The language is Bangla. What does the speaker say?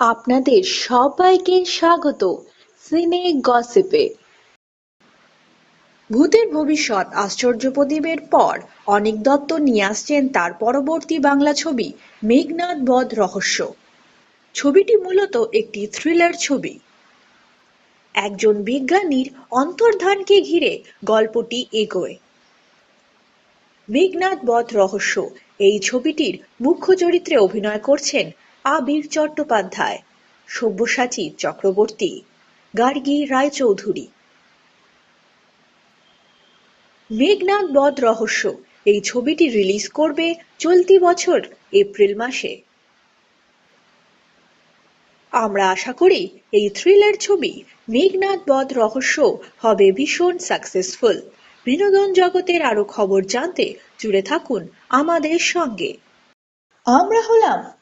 আপনাদের সবাইকে স্বাগত সিনে গসিপে। ভূতের ভবিষ্যৎ আশ্চর্য প্রদীপের পর অনিক দত্ত নিয়ে আসছেন তার পরবর্তী বাংলা ছবি মেঘনাদ বধ রহস্য। ছবিটি মূলত একটি থ্রিলার ছবি। একজন বিজ্ঞানীর অন্তর্ধানকে ঘিরে গল্পটি এগোয়। মেঘনাদ বধ রহস্য এই ছবিটির মুখ্য চরিত্রে অভিনয় করছেন আবির চট্টোপাধ্যায়, সব্যসাচী চক্রবর্তী, গার্গী রায়চৌধুরী। মেঘনাদ বধ রহস্য, এই ছবিটি রিলিজ করবে চলতি বছর এপ্রিল মাসে। আমরা আশা করি এই থ্রিলার ছবি মেঘনাদ বধ রহস্য হবে ভীষণ সাকসেসফুল। বিনোদন জগতের আরও খবর জানতে জুড়ে থাকুন আমাদের সঙ্গে। আমরা হলাম